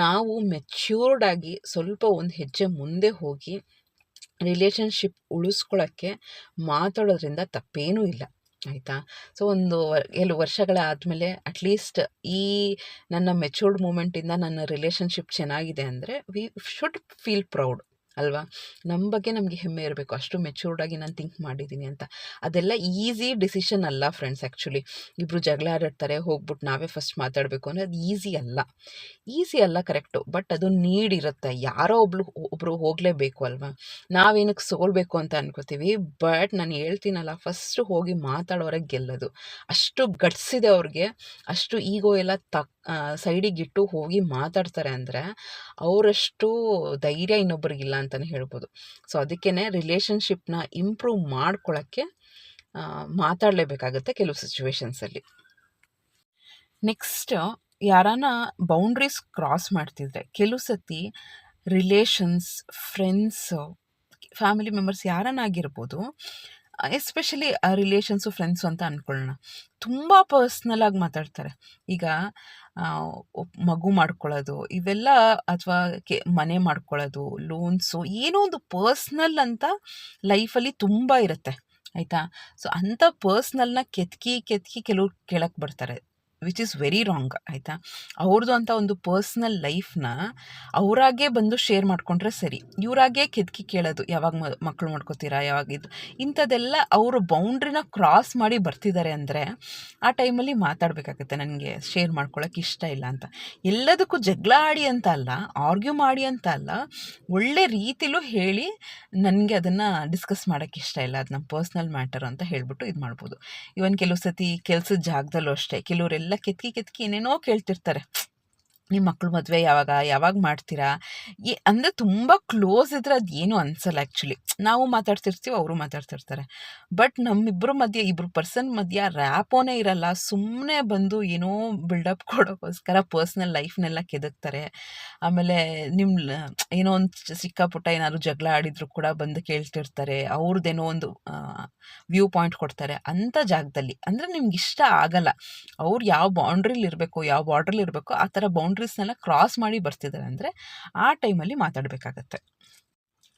ನಾವು ಮೆಚ್ಯೂರ್ಡ್ ಆಗಿ ಸ್ವಲ್ಪ ಒಂದು ಹೆಜ್ಜೆ ಮುಂದೆ ಹೋಗಿ ರಿಲೇಷನ್ಶಿಪ್ ಉಳಿಸ್ಕೊಳ್ಳೋಕ್ಕೆ ಮಾತಾಡೋದ್ರಿಂದ ತಪ್ಪೇನೂ ಇಲ್ಲ, ಆಯಿತಾ? ಸೊ ಒಂದು ಕೆಲವು ವರ್ಷಗಳಾದಮೇಲೆ ಅಟ್ಲೀಸ್ಟ್ ಈ ನನ್ನ ಮೆಚೂರ್ಡ್ ಮೂಮೆಂಟಿಂದ ನನ್ನ ರಿಲೇಷನ್ಶಿಪ್ ಚೆನ್ನಾಗಿದೆ ಅಂದರೆ ವಿ ಶುಡ್ ಫೀಲ್ ಪ್ರೌಡ್ ಅಲ್ವಾ? ನಮ್ಮ ಬಗ್ಗೆ ನಮಗೆ ಹೆಮ್ಮೆ ಇರಬೇಕು. ಅಷ್ಟು ಮೆಚೂರ್ಡಾಗಿ ನಾನು ಥಿಂಕ್ ಮಾಡಿದ್ದೀನಿ ಅಂತ. ಅದೆಲ್ಲ ಈಸಿ ಡಿಸಿಷನ್ ಅಲ್ಲ ಫ್ರೆಂಡ್ಸ್ ಆ್ಯಕ್ಚುಲಿ ಇಬ್ಬರು ಜಗಳ ಆಡಿರ್ತಾರೆ ಹೋಗ್ಬಿಟ್ಟು ನಾವೇ ಫಸ್ಟ್ ಮಾತಾಡಬೇಕು ಅಂದರೆ ಅದು ಈಸಿ ಅಲ್ಲ. ಈಸಿ ಅಲ್ಲ ಕರೆಕ್ಟು ಬಟ್ ಅದು ನೀಡ್ ಇರುತ್ತೆ. ಯಾರೋ ಒಬ್ಳು ಒಬ್ಬರು ಹೋಗಲೇಬೇಕು ಅಲ್ವಾ? ನಾವೇನಕ್ಕೆ ಸೋಲ್ಬೇಕು ಅಂತ ಅನ್ಕೋತೀವಿ. ಬಟ್ ನಾನು ಹೇಳ್ತೀನಲ್ಲ ಫಸ್ಟ್ ಹೋಗಿ ಮಾತಾಡೋರೆ ಗೆಲ್ಲೋದು. ಅಷ್ಟು ಗಟ್ಸಿದೆ ಅವ್ರಿಗೆ. ಅಷ್ಟು ಈಗೋ ಎಲ್ಲ ತಕ್ ಸೈಡಿಗಿಟ್ಟು ಹೋಗಿ ಮಾತಾಡ್ತಾರೆ ಅಂದರೆ ಅವರಷ್ಟು ಧೈರ್ಯ ಇನ್ನೊಬ್ಬರಿಗಿಲ್ಲ ಅಂತಲೇ ಹೇಳ್ಬೋದು. ಸೊ ಅದಕ್ಕೇ ರಿಲೇಷನ್ಶಿಪ್ನ ಇಂಪ್ರೂವ್ ಮಾಡ್ಕೊಳ್ಳೋಕ್ಕೆ ಮಾತಾಡಲೇಬೇಕಾಗುತ್ತೆ ಕೆಲವು ಸಿಚುವೇಶನ್ಸಲ್ಲಿ ನೆಕ್ಸ್ಟ್ ಯಾರಾನ ಬೌಂಡ್ರೀಸ್ ಕ್ರಾಸ್ ಮಾಡ್ತಿದ್ರೆ, ಕೆಲವು ಸತಿ ರಿಲೇಷನ್ಸ್ ಫ್ರೆಂಡ್ಸು ಫ್ಯಾಮಿಲಿ ಮೆಂಬರ್ಸ್ ಯಾರನ್ನಾಗಿರ್ಬೋದು ಎಸ್ಪೆಷಲಿ ರಿಲೇಷನ್ಸು ಫ್ರೆಂಡ್ಸು ಅಂತ ಅಂದ್ಕೊಳ್ಳೋಣ ತುಂಬ ಪರ್ಸ್ನಲಾಗಿ ಮಾತಾಡ್ತಾರೆ. ಈಗ ಮಗು ಮಾಡ್ಕೊಳ್ಳೋದು, ಇವೆಲ್ಲ ಅಥವಾ ಕೆ, ಮನೆ ಮಾಡ್ಕೊಳ್ಳೋದು, ಲೋನ್ಸು ಏನೋ ಒಂದು ಪರ್ಸ್ನಲ್ ಅಂತ ಲೈಫಲ್ಲಿ ತುಂಬ ಇರುತ್ತೆ, ಆಯಿತಾ? ಸೊ, ಅಂಥ ಪರ್ಸ್ನಲ್ನ ಕೆತ್ಕಿ ಕೆತ್ಕಿ ಕೆಲವ್ರು ಕೇಳಕ್ಕೆ ಬರ್ತಾರೆ. ವಿಚ್ ಇಸ್ ವೆರಿ ರಾಂಗ್ ಆಯಿತಾ? ಅವ್ರದ್ದು ಅಂತ ಒಂದು ಪರ್ಸ್ನಲ್ ಲೈಫ್ನ ಅವರಾಗೇ ಬಂದು ಶೇರ್ ಮಾಡಿಕೊಂಡ್ರೆ ಸರಿ. ಇವರಾಗೇ ಕೆದಕಿ ಕೇಳೋದು, ಯಾವಾಗ ಮಕ್ಕಳು ಮಾಡ್ಕೋತೀರಾ ಯಾವಾಗ ಇದು. ಇಂಥದ್ದೆಲ್ಲ ಅವರು ಬೌಂಡ್ರಿನ ಕ್ರಾಸ್ ಮಾಡಿ ಬರ್ತಿದ್ದಾರೆ ಅಂದರೆ ಆ ಟೈಮಲ್ಲಿ ಮಾತಾಡಬೇಕಾಗುತ್ತೆ, ನನಗೆ ಶೇರ್ ಮಾಡ್ಕೊಳ್ಳೋಕೆ ಇಷ್ಟ ಇಲ್ಲ ಅಂತ. ಎಲ್ಲದಕ್ಕೂ ಜಗಳ ಆಡಿ ಅಂತ ಅಲ್ಲ ಆರ್ಗ್ಯೂ ಮಾಡಿ ಅಂತ ಅಲ್ಲ, ಒಳ್ಳೆ ರೀತಿಲೂ ಹೇಳಿ ನನಗೆ ಅದನ್ನು ಡಿಸ್ಕಸ್ ಮಾಡೋಕ್ಕೆ ಇಷ್ಟ ಇಲ್ಲ. ಅದು ನಮ್ಮ ಪರ್ಸ್ನಲ್ ಮ್ಯಾಟರ್ ಅಂತ ಹೇಳಿಬಿಟ್ಟು ಇದು ಮಾಡ್ಬೋದು ಇವನ್ ಕೆಲವು ಸತಿ ಕೆಲಸದ ಜಾಗದಲ್ಲೂ ಅಷ್ಟೇ, ಕೆಲವರೆಲ್ಲ ಕೆತ್ಕಿ ಕೆತ್ಕಿ ಏನೇನೋ ಕೇಳ್ತಿರ್ತಾರೆ. ನಿಮ್ಮ ಮಕ್ಕಳು ಮದುವೆ ಯಾವಾಗ ಯಾವಾಗ ಮಾಡ್ತೀರಾ? ಏ ಅಂದರೆ ತುಂಬ ಕ್ಲೋಸ್ ಇದ್ರೆ ಅದು ಏನು ಅನ್ಸಲ್ಲ ಆ್ಯಕ್ಚುಲಿ ನಾವು ಮಾತಾಡ್ತಿರ್ತೀವಿ, ಅವರು ಮಾತಾಡ್ತಿರ್ತಾರೆ. ಬಟ್ ನಮ್ಮಿಬ್ಬರ ಮಧ್ಯೆ ಇಬ್ಬರು ಪರ್ಸನ್ ಮಧ್ಯೆ ರ್ಯಾಪೋನೇ ಇರಲ್ಲ. ಸುಮ್ಮನೆ ಬಂದು ಏನೋ ಬಿಲ್ಡಪ್ ಕೊಡೋಕ್ಕೋಸ್ಕರ ಪರ್ಸ್ನಲ್ ಲೈಫ್ನೆಲ್ಲ ಕೆದಕ್ತಾರೆ. ಆಮೇಲೆ ನಿಮ್ಮ ಏನೋ ಒಂದು ಸಿಕ್ಕಾಪುಟ್ಟ ಏನಾದ್ರು ಜಗಳ ಆಡಿದ್ರು ಕೂಡ ಬಂದು ಕೇಳ್ತಿರ್ತಾರೆ. ಅವ್ರದ್ದೇನೋ ಒಂದು ವ್ಯೂ ಪಾಯಿಂಟ್ ಕೊಡ್ತಾರೆ. ಅಂಥ ಜಾಗದಲ್ಲಿ. ಅಂದರೆ ನಿಮ್ಗೆ ಇಷ್ಟ ಆಗಲ್ಲ. ಅವ್ರು ಯಾವ ಬೌಂಡ್ರಿಲಿ ಇರಬೇಕು, ಯಾವ ಬಾರ್ಡ್ರಲ್ಲಿ ಇರಬೇಕು, ಆ ಥರ ಬೌಂಡ್ರೀಸ್ನೆಲ್ಲ ಕ್ರಾಸ್ ಮಾಡಿ ಬರ್ತಿದ್ದಾರೆ ಅಂದರೆ ಆ ಟೈಮಲ್ಲಿ ಮಾತಾಡಬೇಕಾಗತ್ತೆ.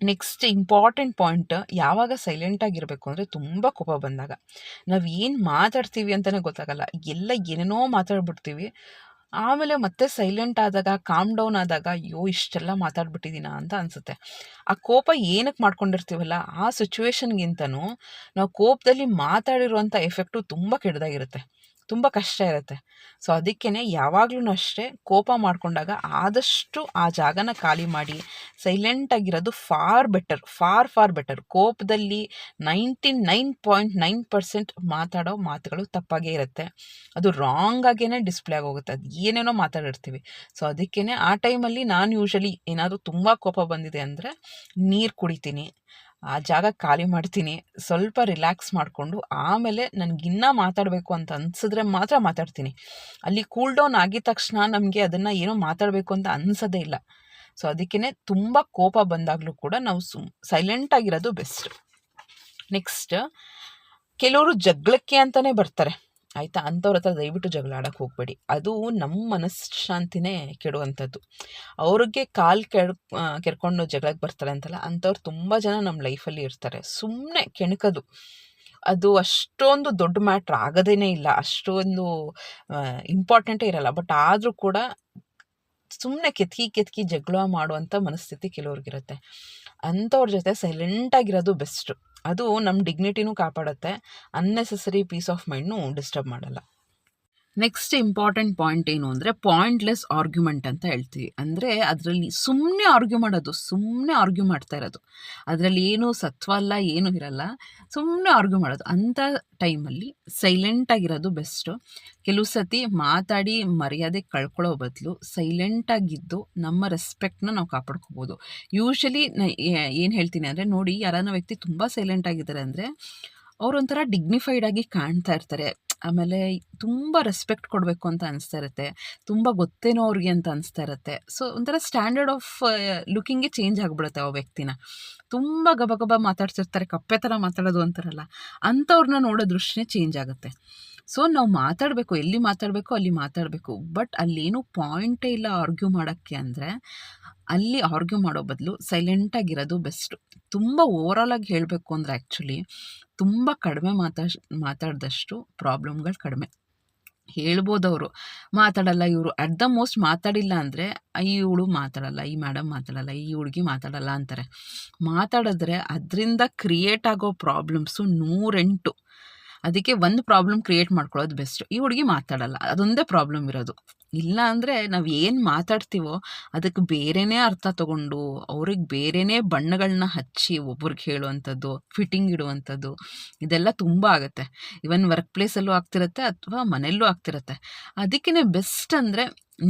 ನೆಕ್ಸ್ಟ್ ಇಂಪಾರ್ಟೆಂಟ್ ಪಾಯಿಂಟ್ ಯಾವಾಗ ಸೈಲೆಂಟಾಗಿರಬೇಕು ಅಂದರೆ ತುಂಬ ಕೋಪ ಬಂದಾಗ. ನಾವು ಏನು ಮಾತಾಡ್ತೀವಿ ಅಂತಲೇ ಗೊತ್ತಾಗಲ್ಲ. ಎಲ್ಲ ಏನೇನೋ ಮಾತಾಡ್ಬಿಡ್ತೀವಿ. ಆಮೇಲೆ ಮತ್ತೆ ಸೈಲೆಂಟ್ ಆದಾಗ ಕಾಮ್ ಡೌನ್ ಆದಾಗ, ಅಯ್ಯೋ, ಇಷ್ಟೆಲ್ಲ ಮಾತಾಡ್ಬಿಟ್ಟಿದ್ದೀನ ಅಂತ ಅನಿಸುತ್ತೆ. ಆ ಕೋಪ ಏನಕ್ಕೆ ಮಾಡ್ಕೊಂಡಿರ್ತೀವಲ್ಲ, ಆ ಸಿಚುವೇಶನ್ಗಿಂತನೂ ನಾವು ಕೋಪದಲ್ಲಿ ಮಾತಾಡಿರುವಂಥ ಎಫೆಕ್ಟು ತುಂಬ ಕೆಟ್ಟದಾಗಿರುತ್ತೆ. ತುಂಬ ಕಷ್ಟ ಇರುತ್ತೆ. ಸೊ ಅದಕ್ಕೇ ಯಾವಾಗ್ಲೂ ಅಷ್ಟೇ ಕೋಪ ಮಾಡಿಕೊಂಡಾಗ ಆದಷ್ಟು ಆ ಜಾಗನ ಖಾಲಿ ಮಾಡಿ ಸೈಲೆಂಟಾಗಿರೋದು for better for for better ಕೋಪದಲ್ಲಿ ninety nine point nine percent ಮಾತಾಡೋ ಮಾತುಗಳು ತಪ್ಪಾಗೇ ಇರುತ್ತೆ. ಅದು ರಾಂಗ್ ಆಗೇ ಡಿಸ್ಪ್ಲೇ ಆಗೋಗುತ್ತೆ. ಅದು ಏನೇನೋ ಮಾತಾಡಿರ್ತೀವಿ. ಸೊ ಅದಕ್ಕೇ ಆ ಟೈಮಲ್ಲಿ ನಾನು ಯೂಶಲಿ ಏನಾದರೂ ತುಂಬ ಕೋಪ ಬಂದಿದೆ ಅಂದರೆ ನೀರು ಕುಡಿತೀನಿ. ಆ ಜಾಗ ಖಾಲಿ ಮಾಡ್ತೀನಿ. ಸ್ವಲ್ಪ ರಿಲ್ಯಾಕ್ಸ್ ಮಾಡಿಕೊಂಡು ಆಮೇಲೆ ನನಗಿನ್ನೂ ಮಾತಾಡಬೇಕು ಅಂತ ಅನ್ಸಿದ್ರೆ ಮಾತ್ರ ಮಾತಾಡ್ತೀನಿ. ಅಲ್ಲಿ ಕೂಲ್ ಡೌನ್ ಆಗಿದ ತಕ್ಷಣ ನಮಗೆ ಅದನ್ನು ಏನೋ ಮಾತಾಡಬೇಕು ಅಂತ ಅನ್ಸೋದೇ ಇಲ್ಲ. ಸೊ ಅದಕ್ಕೇ ತುಂಬ ಕೋಪ ಬಂದಾಗಲೂ ಕೂಡ ನಾವು ಸುಮ್ ಸೈಲೆಂಟಾಗಿರೋದು ಬೆಸ್ಟ್ ನೆಕ್ಸ್ಟ್ ಕೆಲವರು ಜಗಳಕ್ಕೆ ಅಂತಲೇ ಬರ್ತಾರೆ. ಆಯಿತಾ? ಅಂಥವ್ರ ಹತ್ರ ದಯವಿಟ್ಟು ಜಗಳ ಆಡೋಕ್ಕೆ ಹೋಗಬೇಡಿ. ಅದು ನಮ್ಮ ಮನಃಶಾಂತಿನೇ ಕೆಡುವಂಥದ್ದು. ಅವ್ರಿಗೆ ಕಾಲು ಕೆಡ್ ಕೆರ್ಕೊಂಡು ಜಗಳಕ್ಕೆ ಬರ್ತಾರೆ ಅಂತಲ್ಲ, ಅಂಥವ್ರು ತುಂಬ ಜನ ನಮ್ಮ ಲೈಫಲ್ಲಿ ಇರ್ತಾರೆ. ಸುಮ್ಮನೆ ಕೆಣಕೋದು. ಅದು ಅಷ್ಟೊಂದು ದೊಡ್ಡ ಮ್ಯಾಟ್ರ್ ಆಗೋದೇ ಇಲ್ಲ. ಅಷ್ಟೊಂದು ಇಂಪಾರ್ಟೆಂಟೇ ಇರಲ್ಲ. ಬಟ್ ಆದರೂ ಕೂಡ ಸುಮ್ಮನೆ ಕೆತ್ಕಿ ಕೆತ್ಕಿ ಜಗಳ ಮಾಡುವಂಥ ಮನಸ್ಥಿತಿ ಕೆಲವ್ರಿಗಿರುತ್ತೆ. ಅಂಥವ್ರ ಜೊತೆ ಸೈಲೆಂಟಾಗಿರೋದು ಬೆಸ್ಟು. ಅದು ನಮ್ಮ ಡಿಗ್ನಿಟಿನೂ ಕಾಪಾಡುತ್ತೆ. ಅನ್ನೆಸೆಸರಿ ಪೀಸ್ ಆಫ್ ಮೈಂಡ್ನೂ ಡಿಸ್ಟರ್ಬ್ ಮಾಡಲ್ಲ. ನೆಕ್ಸ್ಟ್ ಇಂಪಾರ್ಟೆಂಟ್ ಪಾಯಿಂಟ್ ಏನು ಅಂದರೆ ಪಾಯಿಂಟ್ಲೆಸ್ ಆರ್ಗ್ಯುಮೆಂಟ್ ಅಂತ ಹೇಳ್ತೀವಿ. ಅಂದರೆ ಅದರಲ್ಲಿ ಸುಮ್ಮನೆ ಆರ್ಗ್ಯೂ ಮಾಡೋದು ಸುಮ್ಮನೆ ಆರ್ಗ್ಯೂ ಮಾಡ್ತಾ ಇರೋದು. ಅದರಲ್ಲಿ ಏನು ಸತ್ವ ಅಲ್ಲ, ಏನೂ ಇರಲ್ಲ. ಸುಮ್ಮನೆ ಆರ್ಗ್ಯೂ ಮಾಡೋದು. ಅಂಥ ಟೈಮಲ್ಲಿ ಸೈಲೆಂಟಾಗಿರೋದು ಬೆಸ್ಟು ಕೆಲವು ಸತಿ ಮಾತಾಡಿ ಮರ್ಯಾದೆ ಕಳ್ಕೊಳ್ಳೋ ಬದಲು ಸೈಲೆಂಟಾಗಿದ್ದು ನಮ್ಮ ರೆಸ್ಪೆಕ್ಟ್ನ ನಾವು ಕಾಪಾಡ್ಕೋಬೋದು. ಯೂಶಲಿ ಏನು ಹೇಳ್ತೀನಿ ಅಂದರೆ ನೋಡಿ ಯಾರನ್ನ ವ್ಯಕ್ತಿ ತುಂಬ ಸೈಲೆಂಟ್ ಆಗಿದ್ದಾರೆ ಅಂದರೆ ಅವರೊಂಥರ ಡಿಗ್ನಿಫೈಡ್ ಆಗಿ ಕಾಣ್ತಾ ಇರ್ತಾರೆ. ಆಮೇಲೆ ತುಂಬ ರೆಸ್ಪೆಕ್ಟ್ ಕೊಡಬೇಕು ಅಂತ ಅನಿಸ್ತಾ ಇರುತ್ತೆ. ತುಂಬ ಗೊತ್ತೇನೋ ಅವ್ರಿಗೆ ಅಂತ ಅನಿಸ್ತಾ ಇರುತ್ತೆ. ಸೊ ಒಂಥರ ಸ್ಟ್ಯಾಂಡರ್ಡ್ ಆಫ್ ಲುಕಿಂಗೇ ಚೇಂಜ್ ಆಗಿಬಿಡುತ್ತೆ ಆ ವ್ಯಕ್ತಿನ. ತುಂಬ ಗಬ ಗಬ ಮಾತಾಡ್ತಿರ್ತಾರೆ, ಕಪ್ಪೆ ಥರ ಮಾತಾಡೋದು ಅಂತಾರಲ್ಲ ಅಂಥವ್ರನ್ನ ನೋಡೋ ದೃಷ್ಟಿನೇ ಚೇಂಜ್ ಆಗುತ್ತೆ. ಸೊ ನಾವು ಮಾತಾಡಬೇಕು, ಎಲ್ಲಿ ಮಾತಾಡಬೇಕು ಅಲ್ಲಿ ಮಾತಾಡಬೇಕು. ಬಟ್ ಅಲ್ಲೇನು ಪಾಯಿಂಟೇ ಇಲ್ಲ ಆರ್ಗ್ಯೂ ಮಾಡೋಕ್ಕೆ ಅಂದರೆ ಅಲ್ಲಿ ಆರ್ಗ್ಯೂ ಮಾಡೋ ಬದಲು ಸೈಲೆಂಟಾಗಿರೋದು ಬೆಸ್ಟು. ತುಂಬ ಓವರಾಲಾಗಿ ಹೇಳಬೇಕು ಅಂದರೆ ಆ್ಯಕ್ಚುಲಿ ತುಂಬ ಕಡಿಮೆ ಮಾತಾ ಮಾತಾಡಿದಷ್ಟು ಪ್ರಾಬ್ಲಮ್ಗಳು ಕಡಿಮೆ. ಹೇಳ್ಬೋದು ಅವರು. ಮಾತಾಡಲ್ಲ ಇವರು. ಅಟ್ ದ ಮೋಸ್ಟ್ ಮಾತಾಡಿಲ್ಲ ಅಂದರೆ ಈ ಇವಳು ಮಾತಾಡಲ್ಲ, ಈ ಮೇಡಮ್ ಮಾತಾಡಲ್ಲ, ಈ ಹುಡುಗಿ ಮಾತಾಡಲ್ಲ ಅಂತಾರೆ. ಮಾತಾಡಿದ್ರೆ ಅದರಿಂದ ಕ್ರಿಯೇಟ್ ಆಗೋ ಪ್ರಾಬ್ಲಮ್ಸು ನೂರೆಂಟು. ಅದಕ್ಕೆ ಒಂದು ಪ್ರಾಬ್ಲಮ್ ಕ್ರಿಯೇಟ್ ಮಾಡ್ಕೊಳ್ಳೋದು ಬೆಸ್ಟ್. ಈ ಹುಡುಗಿ ಮಾತಾಡಲ್ಲ. ಅದೊಂದೇ ಪ್ರಾಬ್ಲಮ್ ಇರೋದು. ಇಲ್ಲ ಅಂದರೆ ನಾವು ಏನು ಮಾತಾಡ್ತೀವೋ ಅದಕ್ಕೆ ಬೇರೆಯೇ ಅರ್ಥ ತಗೊಂಡು, ಅವ್ರಿಗೆ ಬೇರೆಯೇ ಬಣ್ಣಗಳನ್ನ ಹಚ್ಚಿ ಒಬ್ರಿಗೆ ಹೇಳುವಂಥದ್ದು, ಫಿಟ್ಟಿಂಗ್ ಇಡುವಂಥದ್ದು, ಇದೆಲ್ಲ ತುಂಬ ಆಗುತ್ತೆ. ಇವನ್ ವರ್ಕ್ ಪ್ಲೇಸಲ್ಲೂ ಆಗ್ತಿರುತ್ತೆ ಅಥವಾ ಮನೆಯಲ್ಲೂ ಆಗ್ತಿರುತ್ತೆ. ಅದಕ್ಕೇ ಬೆಸ್ಟ್ ಅಂದರೆ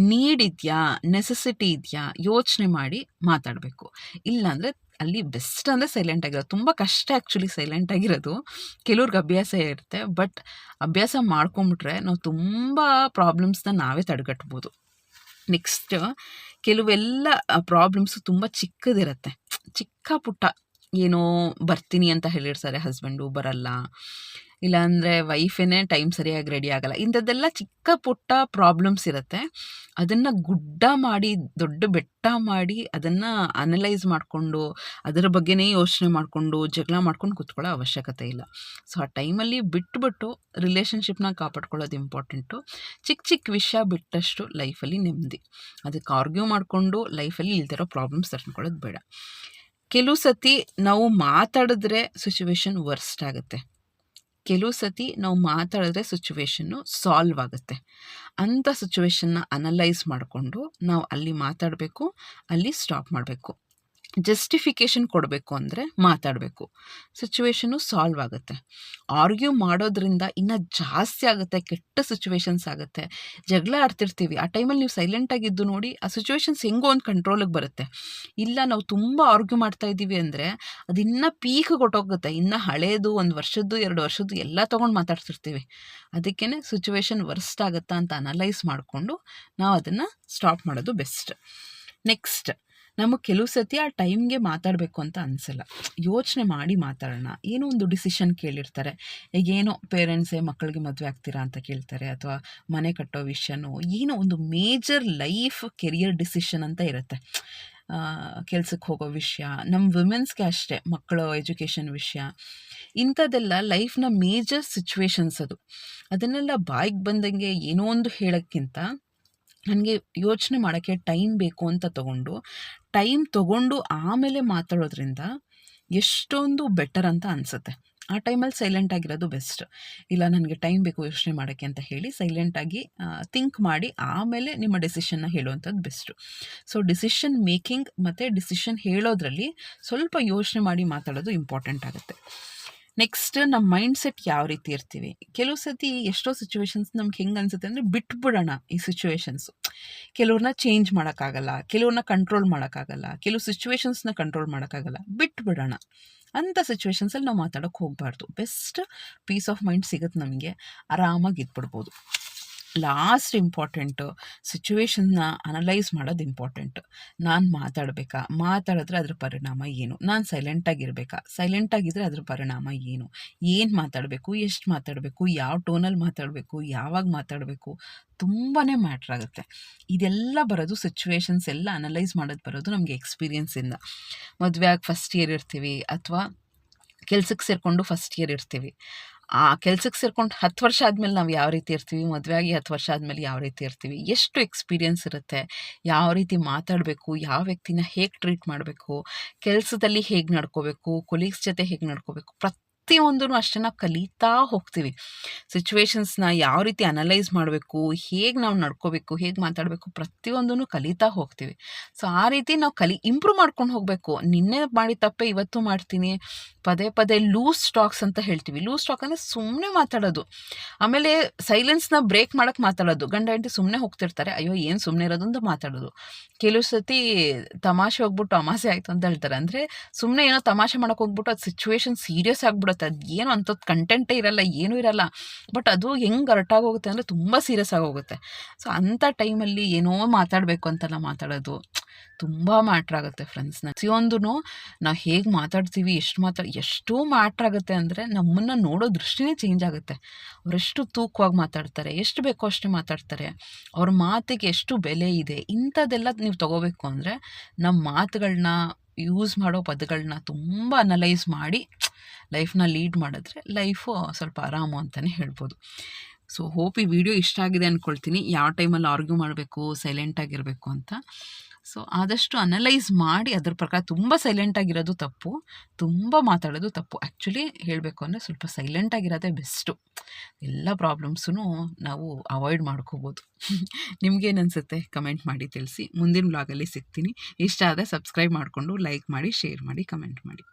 ನೀಡ್ ಇದೆಯಾ, ನೆಸೆಸಿಟಿ ಇದೆಯಾ ಯೋಚನೆ ಮಾಡಿ ಮಾತಾಡಬೇಕು. ಇಲ್ಲಾಂದರೆ ಅಲ್ಲಿ ಬೆಸ್ಟ್ ಅಂದರೆ ಸೈಲೆಂಟ್ ಆಗಿರೋದು. ತುಂಬ ಕಷ್ಟ ಆ್ಯಕ್ಚುಲಿ ಸೈಲೆಂಟ್ ಆಗಿರೋದು. ಕೆಲವ್ರಿಗೆ ಅಭ್ಯಾಸ ಇರುತ್ತೆ ಬಟ್ ಅಭ್ಯಾಸ ಮಾಡ್ಕೊಂಬಿಟ್ರೆ ನಾವು ತುಂಬ ಪ್ರಾಬ್ಲಮ್ಸ್ನ ನಾವೇ ತಡೆಗಟ್ಬೋದು. ನೆಕ್ಸ್ಟ್ ಕೆಲವೆಲ್ಲ ಪ್ರಾಬ್ಲಮ್ಸು ತುಂಬ ಚಿಕ್ಕದಿರುತ್ತೆ. ಚಿಕ್ಕ ಪುಟ್ಟ ಏನೋ ಬರ್ತೀನಿ ಅಂತ ಹೇಳಿರ್ತಾರೆ ಹಸ್ಬೆಂಡು ಬರಲ್ಲ. ಇಲ್ಲಾಂದರೆ ವೈಫೇನೇ ಟೈಮ್ ಸರಿಯಾಗಿ ರೆಡಿ ಆಗಲ್ಲ. ಇಂಥದ್ದೆಲ್ಲ ಚಿಕ್ಕ ಪುಟ್ಟ ಪ್ರಾಬ್ಲಮ್ಸ್ ಇರುತ್ತೆ. ಅದನ್ನು ಗುಡ್ಡ ಮಾಡಿ, ದೊಡ್ಡ ಬೆಟ್ಟ ಮಾಡಿ ಅದನ್ನು ಅನಲೈಸ್ ಮಾಡಿಕೊಂಡು, ಅದರ ಬಗ್ಗೆನೇ ಯೋಚನೆ ಮಾಡಿಕೊಂಡು, ಜಗಳ ಮಾಡ್ಕೊಂಡು ಕೂತ್ಕೊಳ್ಳೋ ಅವಶ್ಯಕತೆ ಇಲ್ಲ. ಸೊ, ಆ ಟೈಮಲ್ಲಿ ಬಿಟ್ಬಿಟ್ಟು ರಿಲೇಷನ್ಶಿಪ್ನ ಕಾಪಾಡ್ಕೊಳ್ಳೋದು ಇಂಪಾರ್ಟೆಂಟು. ಚಿಕ್ಕ ಚಿಕ್ಕ ವಿಷಯ ಬಿಟ್ಟಷ್ಟು ಲೈಫಲ್ಲಿ ನೆಮ್ಮದಿ. ಅದಕ್ಕೆ ಆರ್ಗ್ಯೂ ಮಾಡಿಕೊಂಡು ಲೈಫಲ್ಲಿ ಇಲ್ದಿರೋ ಪ್ರಾಬ್ಲಮ್ಸ್ ತರ್ಸ್ಕೊಳ್ಳೋದು ಬೇಡ. ಕೆಲವು ಸತಿ ನಾವು ಮಾತಾಡಿದ್ರೆ ಸಿಚುವೇಶನ್ ವರ್ಸ್ಟ್ ಆಗುತ್ತೆ. ಕೆಲವು ಸತಿ ನಾವು ಮಾತಾಡಿದ್ರೆ ಸಿಚುವೇಶನ್ನು ಸಾಲ್ವ್ ಆಗುತ್ತೆ. ಅಂಥ ಸಿಚುವೇಶನ್ನ ಅನಲೈಸ್ ಮಾಡಿಕೊಂಡು ನಾವು ಅಲ್ಲಿ ಮಾತಾಡಬೇಕು, ಅಲ್ಲಿ ಸ್ಟಾಪ್ ಮಾಡಬೇಕು. ಜಸ್ಟಿಫಿಕೇಷನ್ ಕೊಡಬೇಕು ಅಂದರೆ ಮಾತಾಡಬೇಕು. ಸಿಚುವೇಶನು ಸಾಲ್ವ್ ಆಗುತ್ತೆ. ಆರ್ಗ್ಯೂ ಮಾಡೋದ್ರಿಂದ ಇನ್ನೂ ಜಾಸ್ತಿ ಆಗುತ್ತೆ, ಕೆಟ್ಟ ಸಿಚುವೇಶನ್ಸ್ ಆಗುತ್ತೆ. ಜಗಳ ಆಡ್ತಿರ್ತೀವಿ. ಆ ಟೈಮಲ್ಲಿ ನೀವು ಸೈಲೆಂಟಾಗಿದ್ದು ನೋಡಿ ಆ ಸಿಚುವೇಶನ್ಸ್ ಹೆಂಗೋ ಒಂದು ಕಂಟ್ರೋಲಿಗೆ ಬರುತ್ತೆ. ಇಲ್ಲ ನಾವು ತುಂಬ ಆರ್ಗ್ಯೂ ಮಾಡ್ತಾ ಇದ್ದೀವಿ ಅಂದರೆ ಅದು ಇನ್ನೂ ಪೀಕ್ ಕೊಟ್ಟೋಗುತ್ತೆ. ಇನ್ನೂ ಹಳೇದು, ಒಂದು ವರ್ಷದ್ದು, ಎರಡು ವರ್ಷದ್ದು ಎಲ್ಲ ತೊಗೊಂಡು ಮಾತಾಡ್ತಿರ್ತೀವಿ. ಅದಕ್ಕೇ ಸಿಚುವೇಶನ್ ವರ್ಸ್ಟ್ ಆಗುತ್ತಾ ಅಂತ ಅನಲೈಸ್ ಮಾಡಿಕೊಂಡು ನಾವು ಅದನ್ನು ಸ್ಟಾಪ್ ಮಾಡೋದು ಬೆಸ್ಟ್. ನೆಕ್ಸ್ಟ್ ನಮಗೆ ಕೆಲವು ಸತಿ ಆ ಟೈಮ್ಗೆ ಮಾತಾಡಬೇಕು ಅಂತ ಅನಿಸಲ್ಲ. ಯೋಚನೆ ಮಾಡಿ ಮಾತಾಡೋಣ. ಏನೋ ಒಂದು ಡಿಸಿಷನ್ ಕೇಳಿರ್ತಾರೆ. ಈಗ ಏನೋ ಪೇರೆಂಟ್ಸೇ ಮಕ್ಕಳಿಗೆ ಮದುವೆ ಆಗ್ತೀರಾ ಅಂತ ಕೇಳ್ತಾರೆ ಅಥವಾ ಮನೆ ಕಟ್ಟೋ ವಿಷಯನೋ ಏನೋ ಒಂದು ಮೇಜರ್ ಲೈಫ್ ಕೆರಿಯರ್ ಡಿಸಿಷನ್ ಅಂತ ಇರುತ್ತೆ. ಕೆಲ್ಸಕ್ಕೆ ಹೋಗೋ ವಿಷಯ ನಮ್ಮ ವುಮೆನ್ಸ್ಗೆ ಅಷ್ಟೇ, ಮಕ್ಕಳು ಎಜುಕೇಷನ್ ವಿಷಯ. ಇಂಥದ್ದೆಲ್ಲ ಲೈಫ್ನ ಮೇಜರ್ ಸಿಚುವೇಶನ್ಸ್ ಅದು. ಅದನ್ನೆಲ್ಲ ಬಾಯಿಗೆ ಬಂದಂಗೆ ಏನೋ ಒಂದು ಹೇಳೋಕ್ಕಿಂತ ನನಗೆ ಯೋಚನೆ ಮಾಡೋಕ್ಕೆ ಟೈಮ್ ಬೇಕು ಅಂತ ತಗೊಂಡು ಟೈಮ್ ತಗೊಂಡು ಆಮೇಲೆ ಮಾತಾಡೋದ್ರಿಂದ ಎಷ್ಟೊಂದು ಬೆಟರ್ ಅಂತ ಅನಿಸುತ್ತೆ. ಆ ಟೈಮಲ್ಲಿ ಸೈಲೆಂಟ್ ಆಗಿರೋದು ಬೆಸ್ಟ್ ಇಲ್ಲ, ನನಗೆ ಟೈಮ್ ಬೇಕು ಯೋಚನೆ ಮಾಡೋಕ್ಕೆ ಅಂತ ಹೇಳಿ ಸೈಲೆಂಟಾಗಿ ಥಿಂಕ್ ಮಾಡಿ ಆಮೇಲೆ ನಿಮ್ಮ ಡೆಸಿಷನ್ನ ಹೇಳುವಂಥದ್ದು ಬೆಸ್ಟು ಸೊ ಡಿಸಿಷನ್ ಮೇಕಿಂಗ್ ಮತ್ತು ಡಿಸಿಷನ್ ಹೇಳೋದ್ರಲ್ಲಿ ಸ್ವಲ್ಪ ಯೋಚನೆ ಮಾಡಿ ಮಾತಾಡೋದು ಇಂಪಾರ್ಟೆಂಟ್ ಆಗುತ್ತೆ. ನೆಕ್ಸ್ಟ್ ನಮ್ಮ ಮೈಂಡ್ ಸೆಟ್ ಯಾವ ರೀತಿ ಇರ್ತೀವಿ? ಕೆಲವು ಸತಿ ಎಷ್ಟೋ ಸಿಚುವೇಶನ್ಸ್ ನಮ್ಗೆ ಹೆಂಗೆ ಅನ್ಸುತ್ತೆ ಅಂದರೆ ಬಿಟ್ಬಿಡೋಣ ಈ ಸಿಚುವೇಶನ್ಸು ಕೆಲವ್ರನ್ನ ಚೇಂಜ್ ಮಾಡೋಕ್ಕಾಗಲ್ಲ, ಕೆಲವ್ರನ್ನ ಕಂಟ್ರೋಲ್ ಮಾಡೋಕ್ಕಾಗಲ್ಲ, ಕೆಲವು ಸಿಚುವೇಶನ್ಸ್ನ ಕಂಟ್ರೋಲ್ ಮಾಡೋಕ್ಕಾಗಲ್ಲ, ಬಿಟ್ಬಿಡೋಣ. ಅಂಥ ಸಿಚುವೇಶನ್ಸಲ್ಲಿ ನಾವು ಮಾತಾಡೋಕ್ಕೆ ಹೋಗಬಾರ್ದು. ಬೆಸ್ಟ್ ಪೀಸ್ ಆಫ್ ಮೈಂಡ್ ಸಿಗುತ್ತೆ ನಮಗೆ. ಆರಾಮಾಗಿ ಇದ್ಬಿಡ್ಬೋದು. ಲಾಸ್ಟ್ ಇಂಪಾರ್ಟೆಂಟು ಸಿಚುವೇಶನ್ನ ಅನಲೈಸ್ ಮಾಡೋದು ಇಂಪಾರ್ಟೆಂಟ್ ನಾನು ಮಾತಾಡಬೇಕಾ? ಮಾತಾಡಿದ್ರೆ ಅದ್ರ ಪರಿಣಾಮ ಏನು? ನಾನು ಸೈಲೆಂಟಾಗಿರ್ಬೇಕಾ ಸೈಲೆಂಟಾಗಿದ್ದರೆ ಅದ್ರ ಪರಿಣಾಮ ಏನು? ಏನು ಮಾತಾಡಬೇಕು? ಎಷ್ಟು ಮಾತಾಡಬೇಕು? ಯಾವ ಟೋನಲ್ಲಿ ಮಾತಾಡಬೇಕು? ಯಾವಾಗ ಮಾತಾಡಬೇಕು? ತುಂಬಾ ಮ್ಯಾಟ್ರ್ ಆಗುತ್ತೆ. ಇದೆಲ್ಲ ಬರೋದು ಸಿಚುವೇಶನ್ಸ್ ಎಲ್ಲ ಅನಲೈಸ್ ಮಾಡೋದು ಬರೋದು ನಮಗೆ ಎಕ್ಸ್ಪೀರಿಯೆನ್ಸಿಂದ ಮದುವೆ ಆಗಿ ಫಸ್ಟ್ ಇಯರ್ ಇರ್ತೀವಿ ಅಥವಾ ಕೆಲಸಕ್ಕೆ ಸೇರಿಕೊಂಡು ಫಸ್ಟ್ ಇಯರ್ ಇರ್ತೀವಿ. ಆ ಕೆಲ್ಸಕ್ಕೆ ಸೇರ್ಕೊಂಡು ಹತ್ತು ವರ್ಷ ಆದಮೇಲೆ ನಾವು ಯಾವ ರೀತಿ ಇರ್ತೀವಿ, ಮದುವೆ ಆಗಿ ಹತ್ತು ವರ್ಷ ಆದಮೇಲೆ ಯಾವ ರೀತಿ ಇರ್ತೀವಿ, ಎಷ್ಟು ಎಕ್ಸ್ಪೀರಿಯನ್ಸ್ ಇರುತ್ತೆ, ಯಾವ ರೀತಿ ಮಾತಾಡಬೇಕು, ಯಾವ ವ್ಯಕ್ತಿನ ಹೇಗೆ ಟ್ರೀಟ್ ಮಾಡಬೇಕು, ಕೆಲಸದಲ್ಲಿ ಹೇಗೆ ನಡ್ಕೋಬೇಕು, ಕೊಲೀಗ್ಸ್ ಜೊತೆ ಹೇಗೆ ನಡ್ಕೋಬೇಕು ಪ್ರತಿ ಪ್ರತಿಯೊಂದೂ ಅಷ್ಟೇ ನಾವು ಕಲಿತಾ ಹೋಗ್ತೀವಿ. ಸಿಚುವೇಶನ್ಸ್ನ ಯಾವ ರೀತಿ ಅನಲೈಸ್ ಮಾಡಬೇಕು, ಹೇಗೆ ನಾವು ನಡ್ಕೋಬೇಕು, ಹೇಗೆ ಮಾತಾಡಬೇಕು ಪ್ರತಿಯೊಂದೂ ಕಲಿತಾ ಹೋಗ್ತೀವಿ. ಸೊ ಆ ರೀತಿ ನಾವು ಕಲಿ ಇಂಪ್ರೂವ್ ಮಾಡ್ಕೊಂಡು ಹೋಗಬೇಕು. ನಿನ್ನೆ ಮಾಡಿ ತಪ್ಪೆ, ಇವತ್ತು ಮಾಡ್ತೀನಿ. ಪದೇ ಪದೇ ಲೂಸ್ ಸ್ಟಾಕ್ಸ್ ಅಂತ ಹೇಳ್ತೀವಿ. ಲೂಸ್ ಸ್ಟಾಕ್ ಅಂದರೆ ಸುಮ್ಮನೆ ಮಾತಾಡೋದು. ಆಮೇಲೆ ಸೈಲೆನ್ಸ್ನ ಬ್ರೇಕ್ ಮಾಡೋಕ್ಕೆ ಮಾತಾಡೋದು. ಗಂಡ ಹೆಂಡತಿ ಸುಮ್ಮನೆ ಹೋಗ್ತಿರ್ತಾರೆ. ಅಯ್ಯೋ, ಏನು ಸುಮ್ಮನೆ ಇರೋದು ಅಂತ ಮಾತಾಡೋದು. ಕೆಲವು ಸತಿ ತಮಾಷೆ ಹೋಗ್ಬಿಟ್ಟು ಅಮಾಸೆ ಆಯಿತು ಅಂತ ಹೇಳ್ತಾರೆ. ಅಂದರೆ ಸುಮ್ಮನೆ ಏನೋ ತಮಾಷೆ ಮಾಡೋಕೆ ಹೋಗ್ಬಿಟ್ಟು ಅದು ಸಿಚುವೇಶನ್ ಸೀರಿಯಸ್ ಆಗಿಬಿಡುತ್ತೆ ಅದು ಏನು ಅಂಥದ್ದು ಕಂಟೆಂಟೇ ಇರಲ್ಲ, ಏನೂ ಇರಲ್ಲ. ಬಟ್ ಅದು ಹೆಂಗೆ ಅರ್ಟಾಗೋಗುತ್ತೆ ಅಂದರೆ ತುಂಬ ಸೀರಿಯಸ್ ಆಗೋಗುತ್ತೆ ಸೊ ಅಂಥ ಟೈಮಲ್ಲಿ ಏನೋ ಮಾತಾಡಬೇಕು ಅಂತೆಲ್ಲ ಮಾತಾಡೋದು ತುಂಬ ಮ್ಯಾಟ್ರ್ ಆಗುತ್ತೆ ಫ್ರೆಂಡ್ಸ್ ಪ್ರತಿಯೊಂದೂ ನಾವು ಹೇಗೆ ಮಾತಾಡ್ತೀವಿ, ಎಷ್ಟು ಮಾತಾಡಿ ಎಷ್ಟು ಆಗುತ್ತೆ ಅಂದರೆ ನಮ್ಮನ್ನು ನೋಡೋ ದೃಷ್ಟಿನೇ ಚೇಂಜ್ ಆಗುತ್ತೆ. ಅವರೆಷ್ಟು ತೂಕವಾಗಿ ಮಾತಾಡ್ತಾರೆ, ಎಷ್ಟು ಬೇಕೋ ಅಷ್ಟೇ ಮಾತಾಡ್ತಾರೆ. ಅವ್ರ ಮಾತಿಗೆ ಎಷ್ಟು ಬೆಲೆ ಇದೆ, ಇಂಥದ್ದೆಲ್ಲ ನೀವು ತಗೋಬೇಕು ಅಂದರೆ ನಮ್ಮ ಮಾತುಗಳನ್ನ ಯೂಸ್ ಮಾಡೋ ಪದಗಳನ್ನ ತುಂಬ ಅನಲೈಸ್ ಮಾಡಿ ಲೈಫ್ನ ಲೀಡ್ ಮಾಡಿದ್ರೆ ಲೈಫು ಸ್ವಲ್ಪ ಆರಾಮು ಅಂತಲೇ ಹೇಳ್ಬೋದು. ಸೊ, ಹೋಪ್ ಈ ವಿಡಿಯೋ ಇಷ್ಟ ಆಗಿದೆ ಅಂದ್ಕೊಳ್ತೀನಿ ಯಾವ ಟೈಮಲ್ಲಿ ಆರ್ಗ್ಯೂ ಮಾಡಬೇಕು, ಸೈಲೆಂಟ್ ಆಗಿರಬೇಕು ಅಂತ. ಸೊ, ಆದಷ್ಟು ಅನಲೈಸ್ ಮಾಡಿ, ಅದ್ರ ಪ್ರಕಾರ ತುಂಬ ಸೈಲೆಂಟಾಗಿರೋದು ತಪ್ಪು. ತುಂಬ ಮಾತಾಡೋದು ತಪ್ಪು. ಆ್ಯಕ್ಚುಲಿ ಹೇಳಬೇಕು ಅಂದರೆ ಸ್ವಲ್ಪ ಸೈಲೆಂಟ್ ಸೈಲೆಂಟಾಗಿರೋದೇ ಬೆಸ್ಟು. ಎಲ್ಲ ಪ್ರಾಬ್ಲಮ್ಸೂ ನಾವು ಅವಾಯ್ಡ್ ಮಾಡ್ಕೋಬೋದು. ನಿಮ್ಗೇನು ಅನಿಸುತ್ತೆ ಕಮೆಂಟ್ ಮಾಡಿ ತಿಳಿಸಿ. ಮುಂದಿನ ಬ್ಲಾಗಲ್ಲಿ ಸಿಗ್ತೀನಿ. ಇಷ್ಟ ಆದರೆ ಸಬ್ಸ್ಕ್ರೈಬ್ ಮಾಡಿಕೊಂಡು ಲೈಕ್ ಮಾಡಿ, ಶೇರ್ ಮಾಡಿ, ಕಮೆಂಟ್ ಮಾಡಿ.